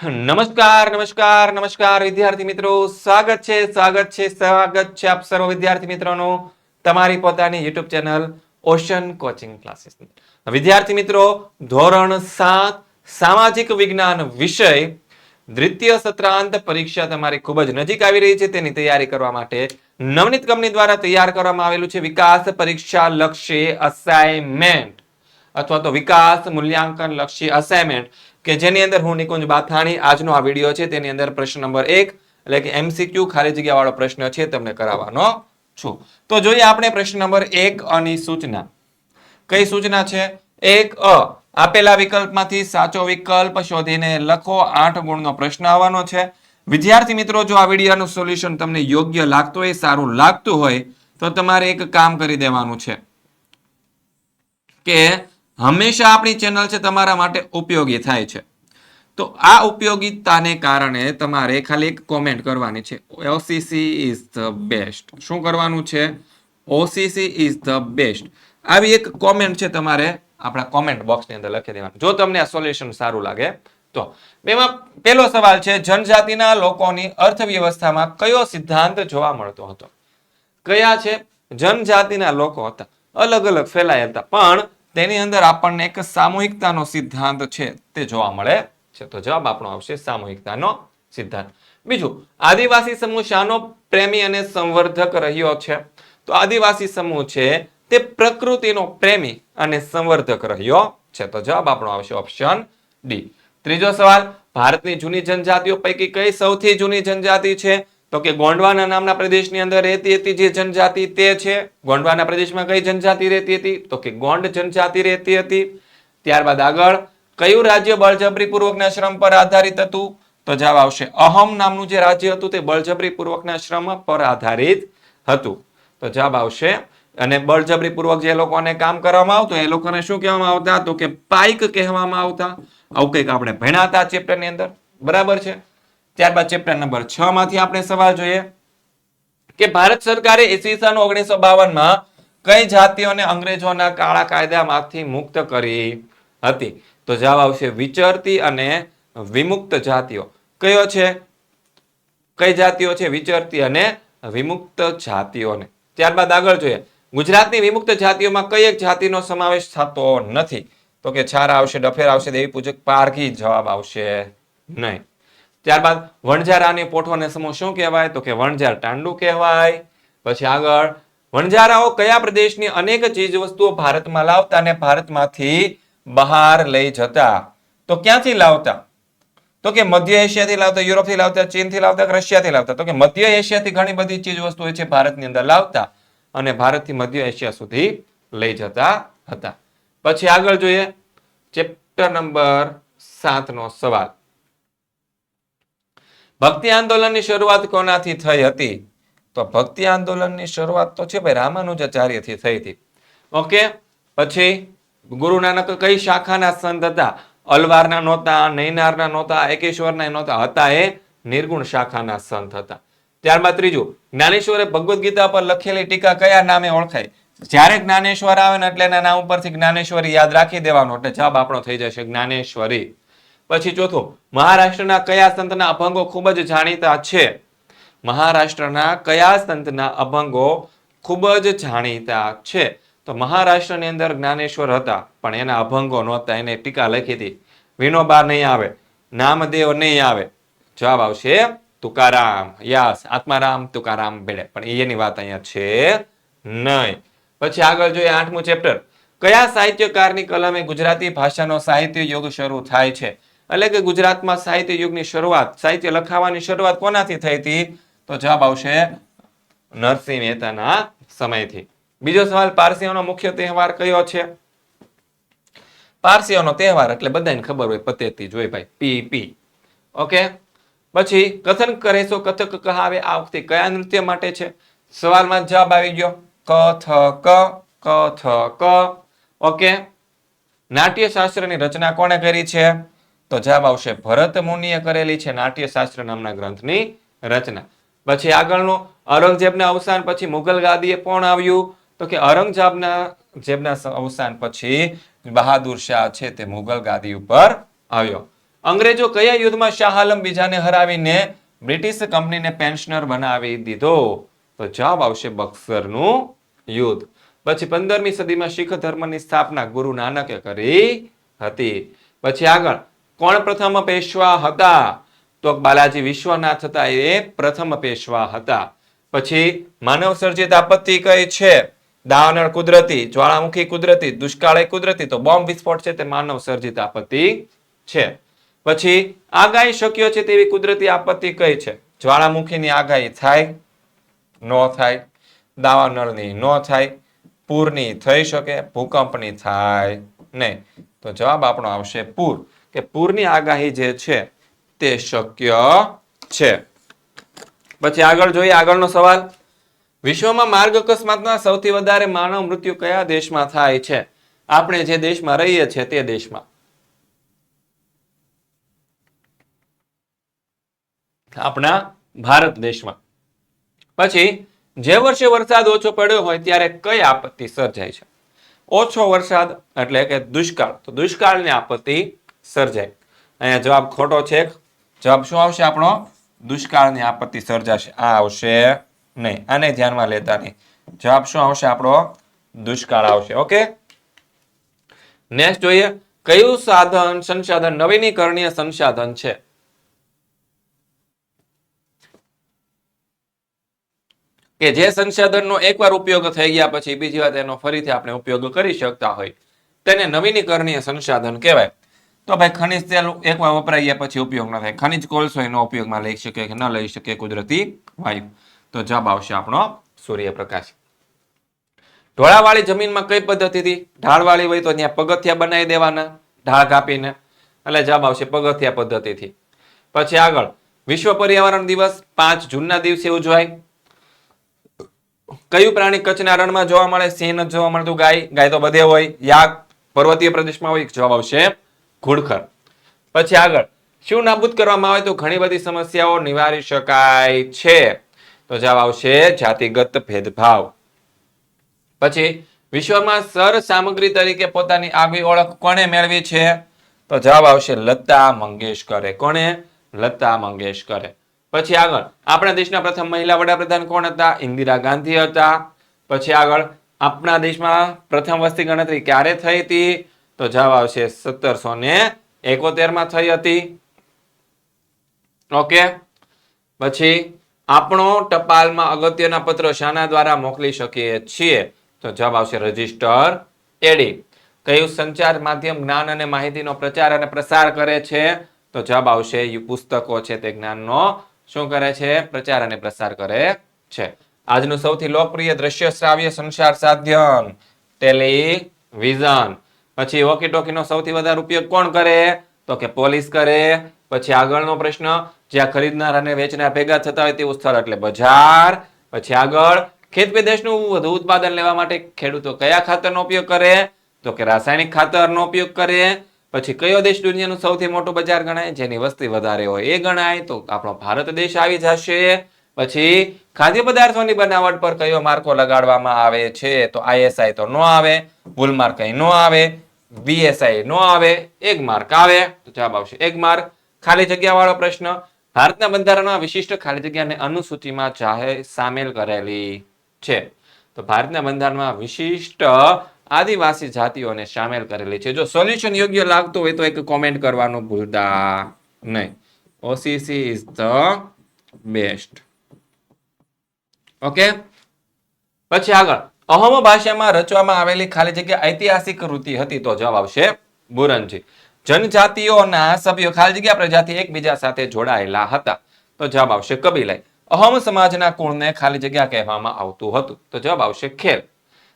નમસ્કાર નમસ્કાર નમસ્કાર, વિદ્યાર્થી મિત્રો. સ્વાગત છે સ્વાગત છે સ્વાગત છે આપ સર્વ વિદ્યાર્થી મિત્રોનું તમારી પોતાની YouTube channel Ocean coaching classes વિદ્યાર્થી મિત્રો, ધોરણ સાત, સામાજિક વિજ્ઞાન વિષય દ્વિતીય સત્રાંત પરીક્ષા તમારી ખૂબ જ નજીક આવી રહી છે. તેની તૈયારી કરવા માટે નવનીત કંપની દ્વારા તૈયાર કરવામાં આવેલું છે વિકાસ પરીક્ષા લક્ષી અસાઇનમેન્ટ અથવા તો વિકાસ મૂલ્યાંકન લક્ષી અસાઇનમેન્ટ કે જેની અંદર હું નિકુંજ બાથાણી, આજનો આ વીડિયો છે, તેની અંદર પ્રશ્ન નંબર એક, એટલે કે એમસીક્યુ ખાલી જગ્યા વાળો પ્રશ્ન છે, તમને કરાવવાનો છું. તો જોઈએ આપણે પ્રશ્ન નંબર એક અની સૂચના. કઈ સૂચના છે? એક, અ, આપેલા વિકલ્પમાંથી સાચો વિકલ્પ શોધીને લખો, આઠ ગુણનો પ્રશ્ન આવવાનો છે. વિદ્યાર્થી મિત્રો, જો આ વિડીયાનું સોલ્યુશન તમને યોગ્ય લાગતું હોય, સારું લાગતું હોય, તો તમારે એક કામ કરી દેવાનું છે. કે હંમેશા આપણી ચેનલ છે તમારા માટે ઉપયોગી થાય છે. તો આ ઉપયોગિતાને કારણે તમારે ખાલી એક કોમેન્ટ કરવાની છે. ઓસીસી ઇઝ ધ બેસ્ટ શું કરવાનું છે? ઓસીસી ઇઝ ધ બેસ્ટ આવી એક કોમેન્ટ છે તમારે આપણા કોમેન્ટ બોક્સની અંદર લખી દેવાનું. જો તમને આ સોલ્યુશન સારું લાગે, તો એમાં પહેલો સવાલ છે, જનજાતિના લોકોની અર્થવ્યવસ્થામાં કયો સિદ્ધાંત જોવા મળતો હતો? કયા છે? જનજાતિના લોકો હતા. અલગ અલગ ફેલાયા હતા. પણ તેની અંદર આપણને એક સામૂહિકતાનો સિદ્ધાંત છે, તે જોવા મળે છે. તો જવાબ આપણો આવશે સામૂહિકતાનો સિદ્ધાંત. બીજું, આદિવાસી સમૂહ શાનો પ્રેમી અને સંવર્ધક રહ્યો છે? તો આદિવાસી સમૂહ છે, તે પ્રકૃતિનો પ્રેમી અને સંવર્ધક રહ્યો છે. તો જવાબ આપણો આવશે ઓપ્શન ડી. ત્રીજો સવાલ, ભારતની જૂની જનજાતિઓ પૈકી કઈ સૌથી જૂની જનજાતિ છે? તો કે ગોંડવાના નામના પ્રદેશની અંદર રહેતી હતી જે જનજાતિ તે છે. ગોંડવાના પ્રદેશમાં કઈ જનજાતિ રહેતી હતી? તો કે ગોંડ જનજાતિ રહેતી હતી. ત્યારબાદ આગળ, કયું રાજ્ય બળજબરી પૂર્વકના શ્રમ પર આધારિત હતું? તો જવાબ આવશે, અહમ નામનું જે રાજ્ય હતું તે બળજબરી પૂર્વકના શ્રમ પર આધારિત હતું. તો જવાબ આવશે, અને બળજબરી પૂર્વક જે લોકોને કામ કરવામાં આવતું એ લોકોને શું કહેવામાં આવતા? તો કે પાઇક કહેવામાં આવતા. આવું કંઈક આપણે ભણ્યા હતા ચેપ્ટરની અંદર. બરાબર છે? ત્યારબાદ ચેપ્ટર નંબર છ માંથી આપણે સવાલ જોઈએ કે ભારત સરકારે ઈસવીસન ઓગણીસો બાવનમાં કઈ જાતિઓને અંગ્રેજોના કાળા કાયદામાંથી મુક્ત કરી હતી? તો જવાબ આવશે વિચરતી અને વિમુક્ત જાતિઓ. કયો છે? કઈ જાતિઓ છે વિચરતી અને વિમુક્ત જાતિઓને? ત્યારબાદ આગળ જોઈએ. ગુજરાતની વિમુક્ત જાતિઓમાં કઈ એક જાતિનો સમાવેશ થતો નથી? તો કે છારા આવશે, ડફેર આવશે, દેવી પૂજક પારઘી જવાબ આવશે નહીં. ત્યારબાદ વણઝાર અને પોઠોને સમૂહ શું કહેવાય? તો કે વણઝાર ટાંડુ કહેવાય. પછી આગળ, વણઝારાઓ કયા પ્રદેશની અનેક ચીજ વસ્તુઓ ભારતમાં લાવતા અને ભારતમાંથી બહાર લઈ જતા? તો ક્યાંથી લાવતા? તો કે મધ્ય એશિયાથી લાવતા, યુરોપથી લાવતા, ચીનથી લાવતા રશિયાથી લાવતા? તો કે મધ્ય એશિયાથી ઘણી બધી ચીજ વસ્તુઓ છે ભારતની અંદર લાવતા અને ભારતથી મધ્ય એશિયા સુધી લઈ જતા હતા. પછી આગળ જોઈએ. ચેપ્ટર નંબર સાત નો સવાલ. ભક્તિ આંદોલનની શરૂઆત કોનાથી થઈ હતી? તો ભક્તિ આંદોલનની શરૂઆત તો છે ભાઈ રામાનુજાચાર્યથી થઈ હતી. ઓકે, પછી ગુરુ નાનક કઈ શાખાના સંત હતા? અલવારના નહોતા, નૈનારના નહોતા, એકેશ્વરના નહોતા, હતા એ નિર્ગુણ શાખાના સંત હતા. ત્યારબાદ ત્રીજું, જ્ઞાનેશ્વરે ભગવદ્ ગીતા પર લખેલી ટીકા કયા નામે ઓળખાય? જ્યારે જ્ઞાનેશ્વર આવે ને એટલે એના નામ ઉપરથી જ્ઞાનેશ્વરી યાદ રાખી દેવાનો, એટલે જવાબ આપણો થઈ જશે જ્ઞાનેશ્વરી. પછી ચોથું, મહારાષ્ટ્રના કયા સંતના અભંગો ખૂબ જ જાણીતા છે? મહારાષ્ટ્રના કયા સંતના અભંગો ખૂબ જ જાણીતા છે? તો મહારાષ્ટ્રની અંદર જ્ઞાનેશ્વર હતા, પણ એના અભંગો નહોતા, એને ટીકા લખી હતી. વિનોબા નહીં આવે, નામદેવ નહીં આવે. જવાબ આવશે, તુકારામ. યાસ, આત્મારામ, તુકારામ ભેડે પણ એની વાત અહીંયા છે નહીં. પછી આગળ જોઈએ આઠમું ચેપ્ટર. કયા સાહિત્યકારની કલમે ગુજરાતી ભાષાનો સાહિત્ય યોગ શરૂ થાય છે? એટલે કે ગુજરાતમાં સાહિત્ય યુગની શરૂઆત, સાહિત્ય લખાવાની શરૂઆત કોનાથી થઈ હતી? તો જવાબ આવશે નરસિંહ મહેતાના સમયથી. બીજો સવાલ, પારસીઓનો મુખ્ય તહેવાર કયો છે? પારસીઓનો તહેવાર એટલે બધાને ખબર હોય, પતેતી જોઈ ભાઈ, પી પી. ઓકે? પછી, કથન કરેશો કથક કહાવે, આ વખતે કયા નૃત્ય માટે છે? સવાલમાં જવાબ આવી ગયો, કથક કથક. ઓકે? નાટ્યશાસ્ત્રની રચના કોણે કરી છે? તો જવાબ આવશે ભરત મુનિએ કરેલી છે નાટ્યશાસ્ત્ર નામના ગ્રંથની રચના. પછી આગળનું, ઔરંગઝેબના અવસાન પછી મુઘલ ગાદીએ કોણ આવ્યું? તો કે ઔરંગઝેબના જેબના અવસાન પછી બહાદુર શાહ છે તે મુઘલ ગાદી ઉપર આવ્યો. અંગ્રેજો કયા યુદ્ધમાં શાહ આલમ બીજાને હરાવીને બ્રિટિશ કંપનીને પેન્શનર બનાવી દીધો? તો જવાબ આવશે બક્સરનું યુદ્ધ. પછી પંદરમી સદીમાં શીખ ધર્મની સ્થાપના ગુરુ નાનકે કરી હતી. પછી આગળ કોણ પ્રથમ પેશવા હતા? તો બાલાજી વિશ્વનાથ હતા. એ પ્રથમ પેશવા હતા. પછી માનવ સર્જિત આપત્તિ કઈ છે? દાવાનળ કુદરતી, જ્વાળામુખી કુદરતી, દુષ્કાળ કુદરતી, તો બોમ્બ વિસ્ફોટ છે તે માનવ સર્જિત આપત્તિ છે. પછી આગાહી શક્ય છે તેવી કુદરતી આપત્તિ કઈ છે? જ્વાળામુખીની આગાહી થાય, ન થાય, દાવાનળની ન થાય, પૂરની થઈ શકે, ભૂકંપની થાય નહીં. તો જવાબ આપણો આવશે પૂર. કે પૂરની આગાહી જે છે તે શક્ય છે. પછી આગળ જોઈએ, આગળનો સવાલ. વિશ્વમાં માર્ગ અકસ્માતના સૌથી વધારે માનવ મૃત્યુ કયા દેશમાં થાય છે? આપણે જે દેશમાં રહીએ છીએ તે દેશમાં. આપણા ભારત દેશમાં. પછી, જે વર્ષે વરસાદ ઓછો પડ્યો હોય ત્યારે કઈ આપત્તિ સર્જાય છે? ઓછો વરસાદ એટલે કે દુષ્કાળ. તો દુષ્કાળની આપત્તિ સર્જાય. અહીંયા જવાબ ખોટો છે. જવાબ શું આવશે આપણો? દુષ્કાળની આપત્તિ સર્જાશે. આ આવશે નહીં. આને ધ્યાનમાં લેતા નહીં. જવાબ શું આવશે આપણો? દુષ્કાળ આવશે. ઓકે? નેક્સ્ટ જોઈએ. કયું સાધન સંસાધન નવીનીકરણીય સંસાધન છે? કે જે સંસાધનનો એકવાર ઉપયોગ થઈ ગયા પછી બીજી વાર તેનો ફરીથી આપણે ઉપયોગ કરી શકતા હોય. તેને નવીનીકરણીય સંસાધન કહેવાય. તો ભાઈ ખનિજ તેલ એકવાર વપરાઈ ગયા પછી ઉપયોગ ન થાય. ખનિજ કોલસો એનો ઉપયોગમાં લઈ શકે કે ન લઈ શકે કુદરતી વાયુ. તો જવાબ આવશે આપણો સૂર્યપ્રકાશ. ઢોળાવાળી જમીનમાં કઈ પદ્ધતિથી? ઢાળવાળી હોય તો ત્યાં પગથિયા બનાવી દેવાના ઢાળ કાપીને એટલે જવાબ આવશે પગથિયા પદ્ધતિથી. પછી આગળ. વિશ્વ પર્યાવરણ દિવસ પાંચ જૂનના દિવસે ઉજવાય. કયું પ્રાણી કચ્છના રણમાં જોવા મળે? સિંહ જોવા મળતું, ગાય. ગાય તો બધે હોય. યાક પર્વતીય પ્રદેશમાં હોય. જવાબ આવશે ઘુડખર. પછી આગળ, શું નાબૂદ કરવામાં આવે તો ઘણી બધી સમસ્યાઓ નિવારી શકાય છે. તો જવાબ આવશે જાતિગત ભેદભાવ. પછી, વિશ્વમાં સર સામગ્રી તરીકે પોતાની આગવી ઓળખ કોણે મેળવી છે? તો જવાબ આવશે લતા મંગેશકરે. કોણે? લતા મંગેશકરે. પછી આગળ, આપણા દેશના પ્રથમ મહિલા વડાપ્રધાન કોણ હતા? ઇન્દિરા ગાંધી હતા. પછી આગળ, આપણા દેશમાં પ્રથમ વસ્તી ગણતરી ક્યારે થઈ હતી? તો જવાબ આવશે સત્તરસો ને એકોતેરમાં થઈ હતી. ઓકે. પછી આપણો ટપાલમાં અગત્યના પત્રો શાના દ્વારા મોકલી શકીએ છીએ? તો જવાબ આવશે રજિસ્ટર એડી. કયું સંચાર માધ્યમ જ્ઞાન અને માહિતીનો પ્રચાર અને પ્રસાર કરે છે? તો જવાબ આવશે પુસ્તકો છે તે જ્ઞાનનો. શું કરે છે? પ્રચાર અને પ્રસાર કરે છે. આજનું સૌથી લોકપ્રિય દ્રશ્ય શ્રાવ્ય સંચાર સાધન ટેલિવિઝન પછી વોકી ટોકીનો સૌથી વધારે ઉપયોગ કોણ કરે? તો કે પોલીસ કરે. પછી આગળનો પ્રશ્ન, જ્યાં ખરીદનાર અને વેચનાર ભેગા થતા હોય તેવું સ્થળ એટલે બજાર. પછી આગળ, ખેત પેદાશનું વધુ ઉત્પાદન લેવા માટે ખેડૂતો કયા ખાતરનો ઉપયોગ કરે? તો કે રાસાયણિક ખાતરનો ઉપયોગ કરે. પછી કયો દેશ દુનિયાનું સૌથી મોટું બજાર ગણાય? જેની વસ્તી વધારે હોય એ ગણાય. તો આપણો ભારત દેશ આવી જશે. પછી ખાદ્ય પદાર્થોની બનાવટ પર કયો માર્કો લગાડવામાં આવે છે? તો આઈએસઆઈ તો નો આવે ભૂલ માર્ક કઈ નો આવે. બીએસઆઈ નો આવે, એક માર્ક આવે, તો જવાબ આવશે એક માર્ક ખાલી જગ્યા વાળો પ્રશ્ન, ભારતના બંધારણમાં વિશિષ્ટ ખાલી જગ્યાને અનુસૂચિમાં જાહેર સામેલ કરેલી છે. તો ભારતના બંધારણમાં વિશિષ્ટ આદિવાસી જાતિઓને સામેલ કરેલી છે. જો સોલ્યુશન યોગ્ય લાગતું હોય તો એક કોમેન્ટ કરવાનું ભૂલતા નહીં. OCC is the best okay પછી આગળ. અહમ ભાષામાં રચવામાં આવેલી ખાલી જગ્યા ઐતિહાસિક કૃતિ હતી તો જવાબ આવશે બુરંજી જનજાતિઓના સભ્યો ખાલી જગ્યા પ્રજાતિ એકબીજા સાથે જોડાયેલા હતા તો જવાબ આવશે કબીલાઈ. અહમ સમાજના કુળને ખાલી જગ્યા કહેવામાં આવતું હતું તો જવાબ આવશે ખેલ.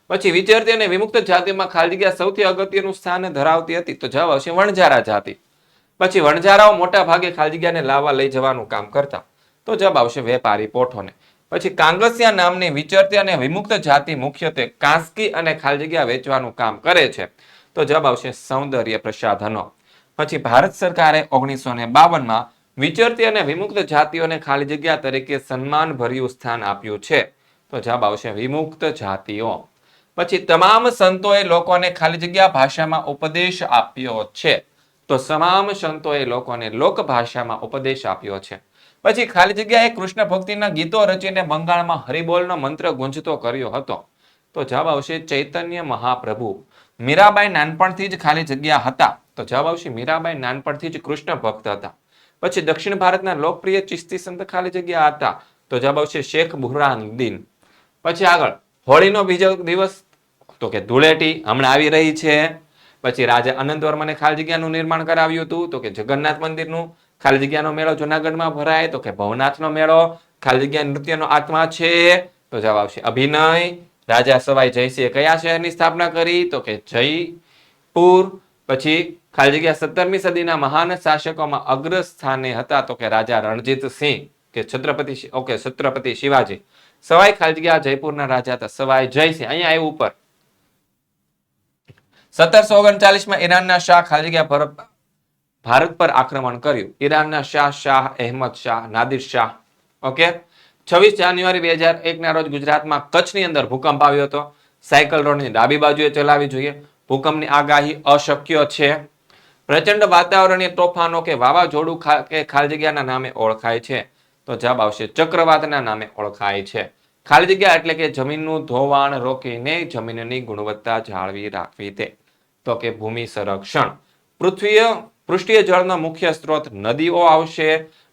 પછી વિદ્યાર્થી અને વિમુક્ત જાતિમાં ખાલી જગ્યા સૌથી અગત્યનું સ્થાન ધરાવતી હતી તો જવાબ આવશે વણઝારા જાતિ. પછી વણઝારાઓ મોટા ભાગે ખાલી જગ્યાને લાવવા લઈ જવાનું કામ કરતા તો જવાબ આવશે વેપારી પોઠોને. પછી કાંગસિયા નામની વિચરતી અને વિમુક્ત જાતિ મુખ્યત્વે કાંસકી અને ખાલી જગ્યા વેચવાનું કામ કરે છે. તો જવાબ આવશે સૌંદર્ય પ્રસાધનો. પછી ભારત સરકારે ઓગણીસો ને બાવનમાં વિચરતી અને વિમુક્ત જાતિઓને ખાલી જગ્યા તરીકે સન્માન ભર્યું સ્થાન આપ્યું છે. તો જવાબ આવશે વિમુક્ત જાતિઓ. પછી તમામ સંતોએ લોકોને ખાલી જગ્યા ભાષામાં ઉપદેશ આપ્યો છે. તો તમામ સંતોએ લોકોને લોક ભાષામાં ઉપદેશ આપ્યો છે. પછી ખાલી જગ્યાએ કૃષ્ણ ભક્તિના ગીતો રચીને બંગાળમાં હરિબોલનો મંત્ર ગુંજતો કર્યો હતો. તો જવાબ આવશે ચૈતન્ય મહાપ્રભુ. મીરાબાઈ નાનપણથી જ ખાલી જગ્યા હતા. તો જવાબ આવશે મીરાબાઈ નાનપણથી જ કૃષ્ણ ભક્ત હતા. પછી દક્ષિણ ભારતના લોકપ્રિય ચિસ્તી સંત ખાલી જગ્યા હતા. તો જવાબ આવશે શેખ બુરહાનુદ્દીન પછી આગળ, હોળીનો બીજો દિવસ, તો કે ધૂળેટી હમણાં આવી રહી છે. પછી રાજા આનંદ વર્માને ખાલી જગ્યાનું નિર્માણ કરાવ્યું હતું. તો કે જગન્નાથ મંદિરનું ખાલી જગ્યાનો મેળો જુનાગઢમાં ભરાય. તો કે ભવનાથનો મેળો ખાલી જગ્યા નૃત્યનો આત્મા છે. તો જવાબ આવશે અભિનય. રાજા સવાઈ જયસિંહે કયા શહેરની સ્થાપના કરી? તો કે જયપુર. પછી ખાલી જગ્યા સત્તરમી સદીના મહાન શાસકોમાં અગ્ર સ્થાને હતા. તો કે રાજા રણજીત સિંહ કે છત્રપતિ ઓકે, છત્રપતિ શિવાજી. સવાઈ ખાલી જગ્યા જયપુરના રાજા હતા. સવાઈ જયસિંહ અહીંયા આવ્યું ઉપર. સત્તરસો ઓગણચાલીસમાં ઈરાનના શાહ ખાલી પર ભારત પર આક્રમણ કર્યું. ઈરાનના શાહ શાહ અહેમદ શાહ, નાદિર શાહ. ઓકે? છવ્વીસ જાન્યુઆરી બે હજાર એકના રોજ ગુજરાતમાં કચ્છની અંદર ભૂકંપ આવ્યો હતો. સાયકલ રોડની ડાબી બાજુએ ચલાવી જોઈએ. ભૂકંપની આગાહી અશક્ય છે. પ્રચંડ વાતાવરણીય તોફાનો કે વાવાઝોડું કે ખાલી જગ્યાના નામે ઓળખાય છે. તો જવાબ આવશે ચક્રવાતના નામે ઓળખાય છે. ખાલી જગ્યા એટલે કે જમીનનું ધોવાણ રોકીને જમીનની ગુણવત્તા જાળવી રાખવી તે. તો કે ભૂમિ સંરક્ષણ. પૃથ્વીય પૃષ્ઠીય જળના મુખ્ય સ્ત્રોત નદીઓ આવશે.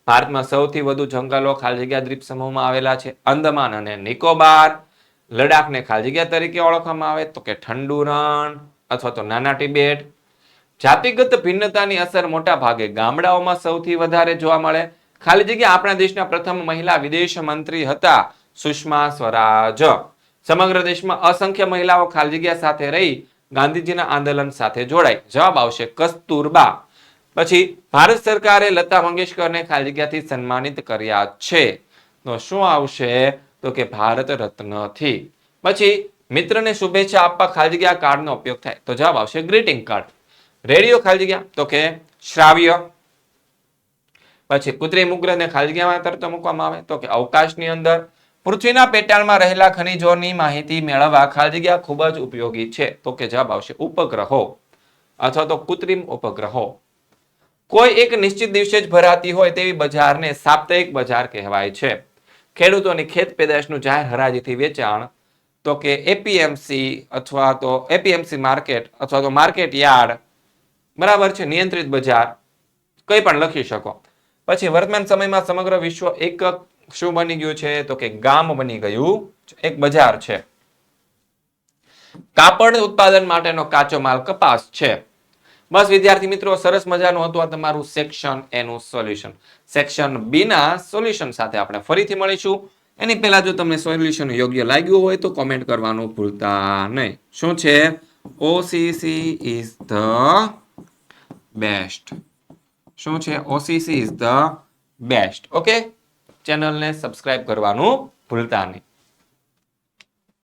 ભારતમાં સૌથી વધુ જંગલો ખાલી જગ્યા દ્વીપ સમૂહમાં આવેલા છે. અંદમાન અને નિકોબાર. લડાખને ખાલી જગ્યા તરીકે ઓળખવામાં આવે તો કે ઠંડુ રણ અથવા તો નાના ટિબેટ જાતિગત ભિન્નતાની અસર મોટા ભાગે ગામડાઓમાં સૌથી વધારે જોવા મળે. ખાલી જગ્યા આપણા દેશના પ્રથમ મહિલા વિદેશ મંત્રી હતા સુષ્મા સ્વરાજ. સમગ્ર દેશમાં અસંખ્ય મહિલાઓ ખાલી જગ્યા સાથે રહી ગાંધીજીના આંદોલન સાથે જોડાઈ. જવાબ આવશે કસ્તુરબા. પછી ભારત સરકારે લતા મંગેશકરને ખાલી જગ્યાથી સન્માનિત કર્યા છે. તો શું આવશે? તો કે ભારત રત્નથી. પછી મિત્રને શુભેચ્છા આપવા ખાલી જગ્યા કાર્ડનો ઉપયોગ થાય. તો જવાબ આવશે ગ્રીટિંગ કાર્ડ. રેડિયો ખાલી જગ્યા. તો કે શ્રાવ્ય. પછી કૃત્રિમ ઉપગ્રહને ખાલી જગ્યામાં તરત મૂકવામાં આવે. તો કે અવકાશની અંદર પૃથ્વીના પેટાળમાં રહેલા ખનિજોની માહિતી મેળવવા ખાલી જગ્યા ખૂબ જ ઉપયોગી છે. તો કે જવાબ આવશે, ઉપગ્રહો અથવા તો કૃત્રિમ ઉપગ્રહો. કોઈ એક નિશ્ચિત દિવસે જ ભરાતી હોય તેવી બજારને સાપ્તાહિક બજાર કહેવાય છે. ખેડૂતોની ખેત પેદાશનું જાહેર હરાજીથી વેચાણ, તો કે એપીએમસી અથવા તો એપીએમસી માર્કેટ અથવા તો માર્કેટ યાર્ડ, બરાબર છે, નિયંત્રિત બજાર, કંઈ પણ લખી શકો. પછી વર્તમાન સમયમાં સમગ્ર વિશ્વ એક શું બની ગયું છે? તો કે ગામ બની ગયું. એક બજાર છે. કાપડ ઉત્પાદન માટેનો કાચો માલ કપાસ છે. બસ વિદ્યાર્થી મિત્રો, સરસ મજાનું હતું આ તમારું સેક્શન એનું સોલ્યુશન સેક્શન બી ના સોલ્યુશન સાથે આપણે ફરીથી મળીશું. એની પહેલા જો તમને સોલ્યુશન યોગ્ય લાગ્યું હોય તો કોમેન્ટ કરવાનું ભૂલતા નહીં. શું છે? ઓસીસી ઇઝ ધ બેસ્ટ શું છે? OCC is the best okay ચેનલને સબસ્ક્રાઇબ કરવાનું ભૂલતા નહીં.